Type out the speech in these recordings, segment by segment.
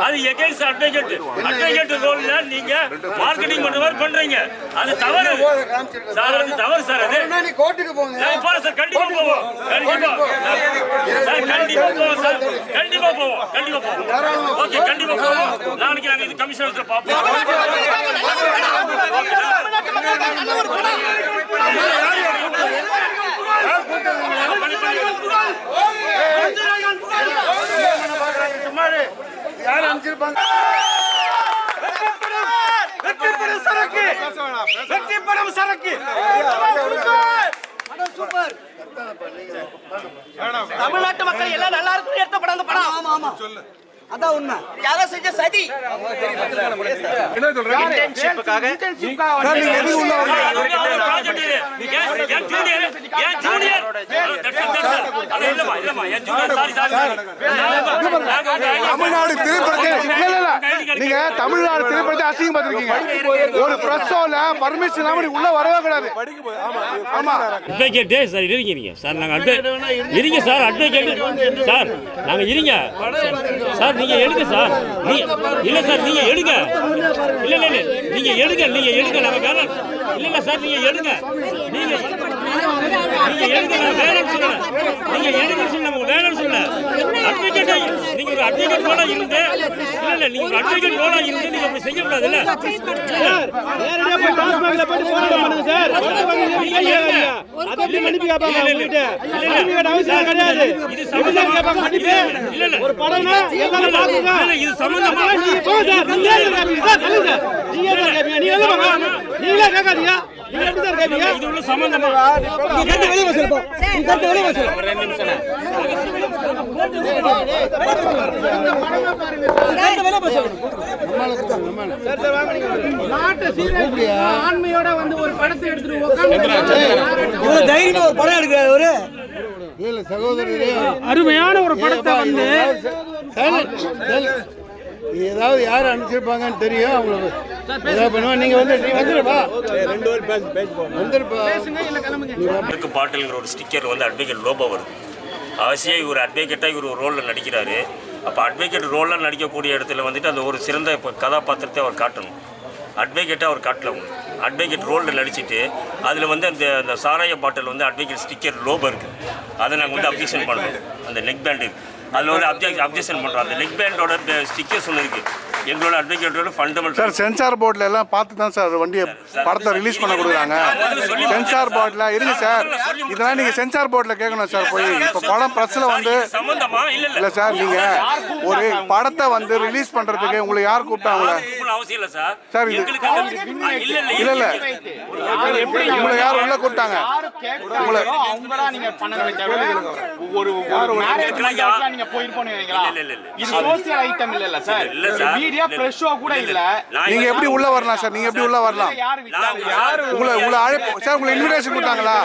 அது against advocate advocate ரோல்ல நீங்க marketing பண்ற மாதிரி பண்றீங்க. அது தவறு. சார் அது தவறு சார் அது. நீ கோர்ட்டுக்கு போங்க. நான் போறேன் சார் கண்டிப்பா போவோம். கண்டிப்பா. சார் கண்டிப்பா போவோம் சார். கண்டிப்பா போவோம். கண்டிப்பா போவோம். ஓகே கண்டிப்பா போவோம். நாளைக்கு நாங்க இது கமிஷனர்ல பாப்போம் யார்? அனுப்பிச்சிருப்பாங்க தமிழ்நாட்டு மக்கள் எல்லாம் நல்லா இருக்குன்னு எடுத்த படம் அந்த படம். ஆமா ஆமா. அதான் உண்மை யாரோ செஞ்ச சதி தமிழ்நாடு திரைப்படத்தை இல்ல. நீங்க தமிழ்நாடு திரைப்படத்தை அசிங்கம் பார்த்திருக்கீங்க ஒரு பிரஸோல பர்மிஷன் இல்லாம நீங்க உள்ள வரவே கூடாது ஆமா அட்வொகேட்டே சார் இருங்க இருங்க சார் நாங்கள் அட்வொ இருங்க சார் அட்வொகேட் சார் நாங்கள் இருங்க சார் நீங்க எடுங்க சார். இல்ல சார் நீங்க எடுங்க. இல்ல இல்ல இல்லை. நீங்கள் எடுங்க நீங்க எடுங்க. நாங்கள் வேணாம் இல்ல இல்ல சார் நீங்க எடுங்க. நீங்க நீங்க எடுங்க நான் வேணாம்னு சொல்லுங்க நீங்க எடுங்கன்னு சொல்லுங்க நம்ம சொல்லுங்க சொல்லல ஒரு அட்வொகேட் போல இருந்து இல்லை இல்லை நீங்கள் ஒரு அட்வொகேட் போல இருந்து நீங்கள் அப்படி செய்யக்கூடாதுல்ல நேரடியா போய் டாஸ்மாக்ல போயிட்டு போராட்டம் பண்ணுங்க சார் அதை எப்படி மன்னிப்பு கேட்பாங்க உங்ககிட்ட மன்னிப்பு கேட்ட அவசியம் கிடையாது இது எப்படிதான் கேட்பாங்க மன்னிப்பு இல்ல இல்ல ஒரு படம்னா எல்லாரும் பாக்குங்க இல்ல, இது சம்பந்தமா நீங்க போங்க சார் நீங்க ஏன் கேட்பீங்க சார் சொல்லுங்க சார் நீங்க ஏன் கேட்பீங்க நீங்க எல்லாம் வாங்க நீங்களே கேட்காதீங்க நீங்க எப்படி சார் கேட்பீங்க இது உள்ள சம்பந்தமா நீங்க கருத்து வெளியே வச்சிருப்போம் நீங்க கருத்து வெளியே வச்சிருப்போம் ஒரு ரெண்டு நிமிஷம் கருத்து வெளியே வச்சிருப்போம் ஆண்மையோட வந்து ஒரு படத்தை எடுத்துட்டு உட்காந்து இவ்வளவு தைரியமா ஒரு படம் எடுக்கிறாரு அவரு இல்ல அருமையான ஒரு படத்தை வந்து ஏதாவது யார் அனுப்பிச்சிருப்பாங்கன்னு தெரியும் அவங்களுக்கு ஏதாவது பண்ணுவா நீங்க வந்து நீ வந்துருப்பா ரெண்டு பேரும் வந்துருப்பா இருக்கு பாட்டில்ங்கிற ஒரு ஸ்டிக்கர் வந்து அட்வொகேட் லோபோ வருது. அவசியம் இவர் அட்வொகேட்டாக இவர் ஒரு ரோலில் நடிக்கிறாரு. அப்போ அட்வொகேட் ரோலில் நடிக்கக்கூடிய இடத்துல வந்துட்டு அந்த ஒரு சிறந்த இப்போ கதாபாத்திரத்தை அவர் காட்டணும். அட்வொகேட்டாக அவர் காட்டல அவங்க அட்வொகேட் ரோலில் நடிச்சிட்டு அதில் வந்து அந்த அந்த சாராய பாட்டில் வந்து அட்வொகேட் ஸ்டிக்கர் லோபோ இருக்குது அதை நாங்கள் வந்து அப்ஜெக்ஷன் பண்ணுறோம் அந்த நெக் பேண்ட் அதில் வந்து அப்ஜெக்ட் அப்ஜெக்ஷன் பண்ணுறோம் அந்த நெக் பேண்டோட ஸ்டிக்கர்ஸ் ஒன்று இருக்குது எங்களோட அட்வொகேட்டோட ஃபண்டமெண்டல் சார் சென்சார் போர்டில் எல்லாம் பார்த்து தான் சார் வண்டியை படத்தை ரிலீஸ் பண்ண கொடுக்குறாங்க. சென்சார் போர்டில் இருங்க சார் இதெல்லாம் நீங்கள் சென்சார் போர்டில் கேட்கணும் சார் போய். இப்போ படம் ப்ரெஸ்ஸில் வந்து சம்பந்தமா? இல்ல இல்ல. இல்லை சார் நீங்கள் ஒரு படத்தை வந்து ரிலீஸ் பண்ணுறதுக்கு உங்களை யார் கூப்பிட்டாங்களே கூப்பிடணும் அவசியம் இல்ல சார். சார், இது- இல்ல இல்ல உங்களை யார் உள்ள கூப்பிட்டாங்க? உங்களை அவங்களா நீங்க பண்ண தவிர ஒரு ஒரு மேரேஜ் நீங்க போயிருப்போம்னு வைங்களா? இல்ல, இல்ல, இல்ல. இது சோசியல் ஐட்டம் இல்ல சார் இல்ல, பிரஷ் ஷோ கூட இல்ல நான் நீங்கள் எப்படி உள்ள வரலாம் சார்? நீங்கள் எப்படி உள்ள வரலாம்? உங்களை உங்களை அழைப்பு சார் உங்களை இன்விடேஷன் கொடுத்தாங்களா?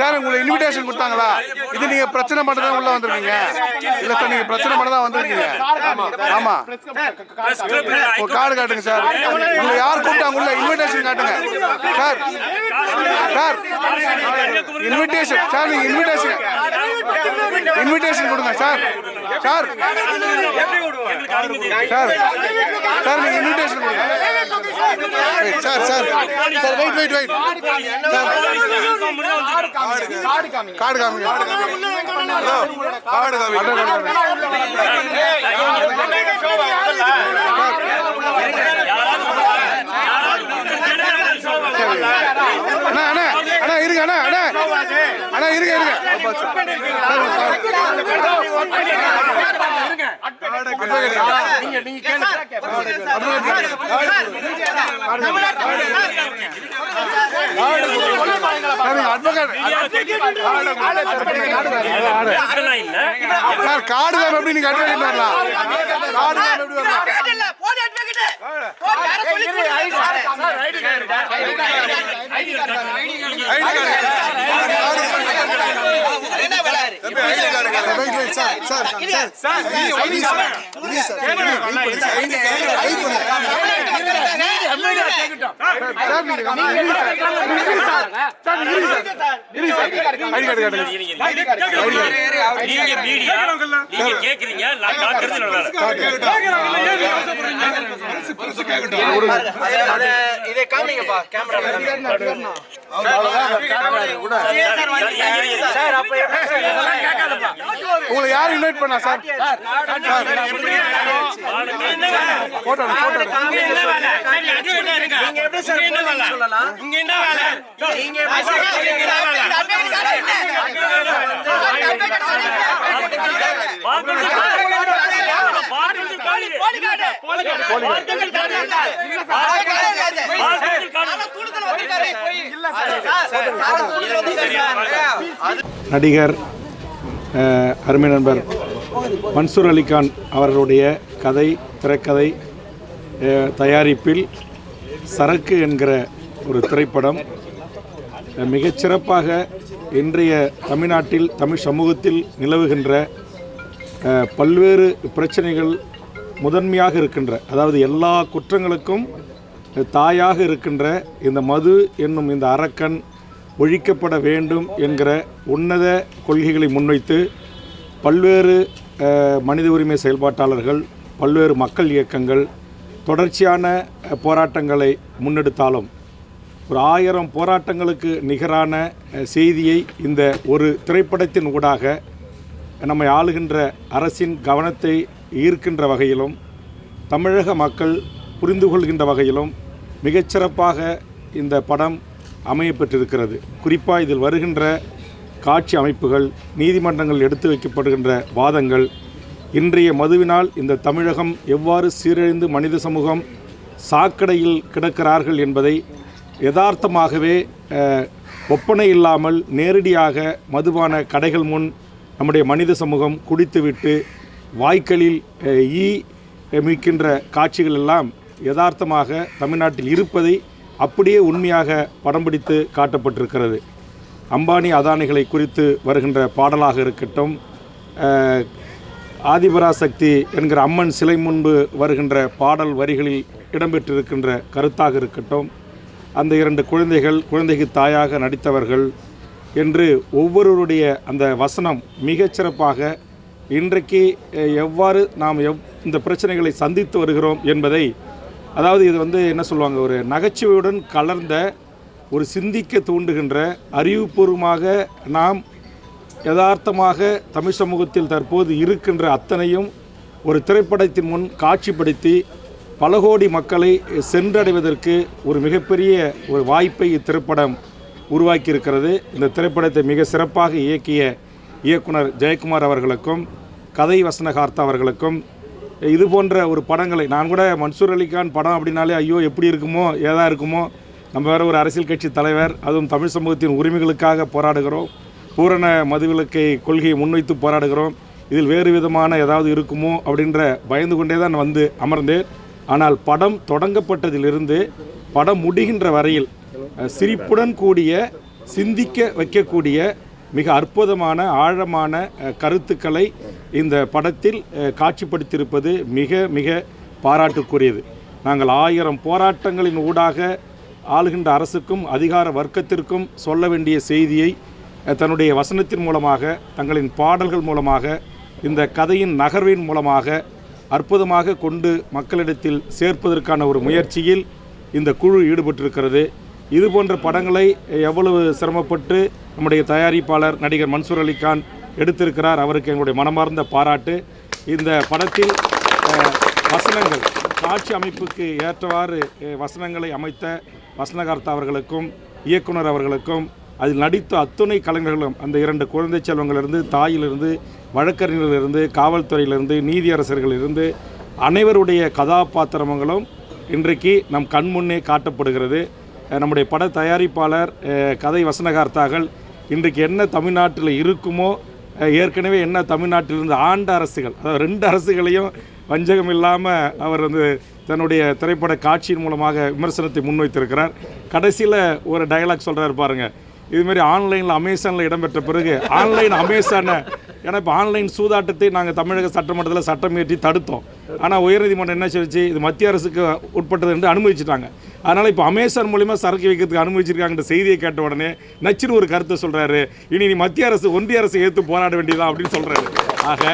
சார் உங்களுக்கு இன்விடேஷன் கொடுத்தாங்களா? இது நீங்க பிரச்சனை பண்ண தான் உள்ள வந்திருக்கீங்க? இல்ல சார் நீங்க பிரச்சனை பண்ண தான் வந்திருக்கீங்க? ஆமா. கார்டு காட்டுங்க சார். உங்களை யார் கூப்பிட்டாங்க உள்ள இன்விடேஷன் காட்டுங்க? சார் சார் இன்விடேஷன் சார் நீங்க இன்விடேஷன் இன்விடேஷன் கொடுங்க சார். சார் சார் சார் நீங்க invitation sir sir sir wait wait wait sir card காமிங்க கார்டு காமிங்க கார்டு காமிங்க அண்ணா அண்ணா அண்ணா இருங்க இருங்க. தான் எப்படி நீங்க அட்வொகேட் வரலாம். கார்டு தான் எப்படி வரலாம். ID card. ID card. காட்டுங்க. இதை காமிங்கப்பா கேமரா சார் அப்ப உங்களை யார் இன்வைட் பண்ணா சார் போட்டோ போட்டோ நீங்க எப்படி சார் போலீஸ்னு சொல்லலாம் இங்க என்ன வேலை நீங்க எப்படி சார் நடிகர் அருமை நண்பர் மன்சூர் அலிகான் அவர்களுடைய கதை திரைக்கதை தயாரிப்பில் சரக்கு என்கிற ஒரு திரைப்படம். மிகச்சிறப்பாக இன்றைய தமிழ்நாட்டில் தமிழ் சமூகத்தில் நிலவுகின்ற பல்வேறு பிரச்சனைகள் முதன்மையாக இருக்கின்ற அதாவது எல்லா குற்றங்களுக்கும் தாயாக இருக்கின்ற இந்த மது என்னும் இந்த அரக்கன் ஒழிக்கப்பட வேண்டும் என்கிற உன்னத கொள்கைகளை முன்வைத்து பல்வேறு மனித உரிமை செயல்பாட்டாளர்கள் பல்வேறு மக்கள் இயக்கங்கள் தொடர்ச்சியான போராட்டங்களை முன்னெடுத்தாலும் ஒரு ஆயிரம் போராட்டங்களுக்கு நிகரான செய்தியை இந்த ஒரு திரைப்படத்தின் ஊடாக நம்மை ஆளுகின்ற அரசின் கவனத்தை ஈர்க்கின்ற வகையிலும் தமிழக மக்கள் புரிந்து கொள்கின்ற வகையிலும் மிகச்சிறப்பாக இந்த படம் அமையப்பெற்றிருக்கிறது. குறிப்பாக இதில் வருகின்ற காட்சி அமைப்புகள் நீதிமன்றங்கள் எடுத்து வைக்கப்படுகின்ற வாதங்கள் இன்றைய மதுவினால் இந்த தமிழகம் எவ்வாறு சீரழிந்து மனித சமூகம் சாக்கடையில் கிடக்கிறார்கள் என்பதை யதார்த்தமாகவே ஒப்பனை இல்லாமல் நேரடியாக மதுபான கடைகள் முன் நம்முடைய மனித சமூகம் குடித்துவிட்டு வாய்க்களில் ஈ மிக்கின்ற காட்சிகள் எல்லாம் யதார்த்தமாக தமிழ்நாட்டில் இருப்பதை அப்படியே உண்மையாக படம் பிடித்து காட்டப்பட்டிருக்கிறது. அம்பானி அதானிகளை குறித்து வருகின்ற பாடலாக இருக்கட்டும் ஆதிபராசக்தி என்கிற அம்மன் சிலை முன்பு வருகின்ற பாடல் வரிகளில் இடம்பெற்றிருக்கின்ற கருத்தாக இருக்கட்டும் அந்த இரண்டு குழந்தைகள் குழந்தைக்கு தாயாக நடித்தவர்கள் என்று ஒவ்வொருவருடைய அந்த வசனம் மிகச்சிறப்பாக இன்றைக்கு எவ்வாறு நாம் எவ் இந்த பிரச்சனைகளை சந்தித்து வருகிறோம் என்பதை அதாவது இது வந்து என்ன சொல்லுவாங்க ஒரு நகைச்சுவையுடன் கலர்ந்த ஒரு சிந்திக்க தூண்டுகின்ற அறிவுபூர்வமாக நாம் யதார்த்தமாக தமிழ் சமூகத்தில் தற்போது இருக்கின்ற அத்தனையும் ஒரு திரைப்படத்தின் முன் காட்சிப்படுத்தி பல கோடி மக்களை சென்றடைவதற்கு ஒரு மிகப்பெரிய ஒரு வாய்ப்பை இத்திரைப்படம் உருவாக்கியிருக்கிறது. இந்த திரைப்படத்தை மிக சிறப்பாக இயக்கிய இயக்குனர் ஜெயக்குமார் அவர்களுக்கும் கதை வசனகார்த்தா அவர்களுக்கும் இது போன்ற ஒரு படங்களை நான் கூட மன்சூர் அலிகான் படம் அப்படின்னாலே ஐயோ எப்படி இருக்குமோ ஏதா இருக்குமோ நம்ம வேறு ஒரு அரசியல் கட்சி தலைவர் அதுவும் தமிழ் சமூகத்தின் உரிமைகளுக்காக போராடுகிறோம் பூரண மதுவிலக்கை கொள்கையை முன்வைத்து போராடுகிறோம் இதில் வேறு விதமான ஏதாவது இருக்குமோ அப்படின்ற பயந்து கொண்டே தான் வந்து அமர்ந்தேன். ஆனால் படம் தொடங்கப்பட்டதிலிருந்து படம் முடிகின்ற வரையில் சிரிப்புடன் கூடிய சிந்திக்க வைக்கக்கூடிய மிக அற்புதமான ஆழமான கருத்துக்களை இந்த படத்தில் காட்சிப்படுத்தியிருப்பது மிக மிக பாராட்டுக்குரியது. நாங்கள் ஆயிரம் போராட்டங்களின் ஊடாக ஆளுகின்ற அரசுக்கும் அதிகார வர்க்கத்திற்கும் சொல்ல வேண்டிய செய்தியை தன்னுடைய வசனத்தின் மூலமாக தங்களின் பாடல்கள் மூலமாக இந்த கதையின் நகர்வின் மூலமாக அற்புதமாக கொண்டு மக்களிடத்தில் சேர்ப்பதற்கான ஒரு முயற்சியில் இந்த குழு ஈடுபட்டிருக்கிறது. இது போன்ற படங்களை எவ்வளவு சிரமப்பட்டு நம்முடைய தயாரிப்பாளர் நடிகர் மன்சூர் அலிகான் எடுத்திருக்கிறார் அவருக்கு எங்களுடைய மனமார்ந்த பாராட்டு. இந்த படத்தில் வசனங்கள் காட்சி அமைப்புக்கு ஏற்றவாறு வசனங்களை அமைத்த வசனகார்த்தா அவர்களுக்கும் இயக்குனர் அவர்களுக்கும் அதில் நடித்த அத்துணை கலைஞர்களும் அந்த இரண்டு குழந்தை செல்வங்களிலிருந்து தாயிலிருந்து வழக்கறிஞர்களிலிருந்து காவல்துறையிலிருந்து நீதியரசர்களிலிருந்து அனைவருடைய கதாபாத்திரங்களும் இன்றைக்கு நம் கண்முன்னே காட்டப்படுகிறது. நம்முடைய பட தயாரிப்பாளர் கதை வசனகார்த்தாக்கள் இன்றைக்கு என்ன தமிழ்நாட்டில் இருக்குமோ ஏற்கனவே என்ன தமிழ்நாட்டில் இருந்த ஆண்ட அரசுகள் அதாவது ரெண்டு அரசுகளையும் வஞ்சகம் இல்லாமல் அவர் வந்து தன்னுடைய திரைப்பட காட்சியின் மூலமாக விமர்சனத்தை முன்வைத்திருக்கிறார். கடைசியில் ஒரு டயலாக் சொல்கிறார் பாருங்கள் இதுமாரி ஆன்லைனில் அமேசானில் இடம்பெற்ற பிறகு ஆன்லைன் அமேசானை ஏன்னா இப்போ ஆன்லைன் சூதாட்டத்தை நாங்கள் தமிழக சட்டமன்றத்தில் சட்டம் இயற்றி தடுத்தோம். ஆனால் உயர்நீதிமன்றம் என்ன சொல்லிச்சு? இது மத்திய அரசுக்கு உட்பட்டது என்று அனுமதிச்சிட்டாங்க. அதனால் இப்போ அமேசான் மூலிமா சரக்கு வைக்கிறதுக்கு அனுமதிச்சிருக்காங்கன்ற செய்தியை கேட்ட உடனே நச்சுன்னு ஒரு கருத்தை சொல்கிறாரு இனி நீ மத்திய அரசு ஒன்றிய அரசு ஏற்று போராட வேண்டியதா அப்படின்னு சொல்கிறாரு ஆக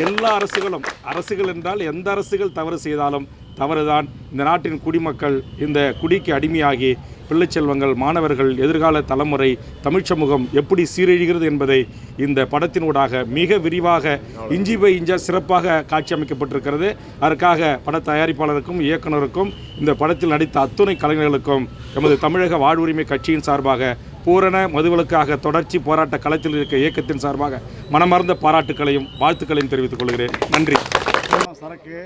எல்லா அரசுகளும் அரசுகள் என்றால் எந்த அரசுகள் தவறு செய்தாலும் தவறுதான். இந்த நாட்டின் குடிமக்கள் இந்த குடிக்கு அடிமையாகி பிள்ளைச்செல்வங்கள் மாணவர்கள் எதிர்கால தலைமுறை தமிழ்ச் சமூகம் எப்படி சீரழிகிறது என்பதை இந்த படத்தினூடாக மிக விரிவாக இஞ்சி பை இஞ்சா சிறப்பாக காட்சி அமைக்கப்பட்டிருக்கிறது அதற்காக பட தயாரிப்பாளருக்கும் இயக்குனருக்கும் இந்த படத்தில் நடித்த அத்துணை கலைஞர்களுக்கும் எமது தமிழக வாழ்வுரிமை கட்சியின் சார்பாக பூரண மதுவிலக்காக தொடர்ச்சி போராட்ட களத்தில் இருக்க இயக்கத்தின் சார்பாக மனமார்ந்த பாராட்டுக்களையும் வாழ்த்துக்களையும் தெரிவித்துக் கொள்கிறேன். நன்றி. சரக்கு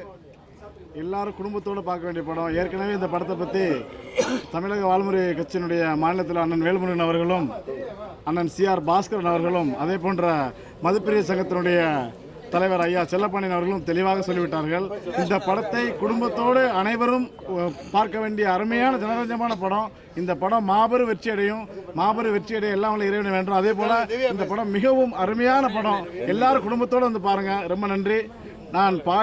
எல்லாரும் குடும்பத்தோடு பார்க்க வேண்டிய படம். ஏற்கனவே இந்த படத்தை பற்றி தமிழக வாழ்முறை கட்சியினுடைய மாநிலத்தில் அண்ணன் வேல்முருகன் அவர்களும் அண்ணன் சிஆர் பாஸ்கரன் அவர்களும் அதே போன்ற மதுப்பிரிய சங்கத்தினுடைய தலைவர் ஐயா செல்லப்பாண்டியன் அவர்களும் தெளிவாக சொல்லிவிட்டார்கள். இந்த படத்தை குடும்பத்தோடு அனைவரும் பார்க்க வேண்டிய அருமையான ஜனரஞ்சமான படம். இந்த படம் மாபெரும் வெற்றி அடையும். மாபெரும் வெற்றி அடைய எல்லாம் இறைவனை வேண்டும் அதே போல இந்த படம் மிகவும் அருமையான படம். எல்லாரும் குடும்பத்தோடு வந்து பாருங்க. ரொம்ப நன்றி. நான் பா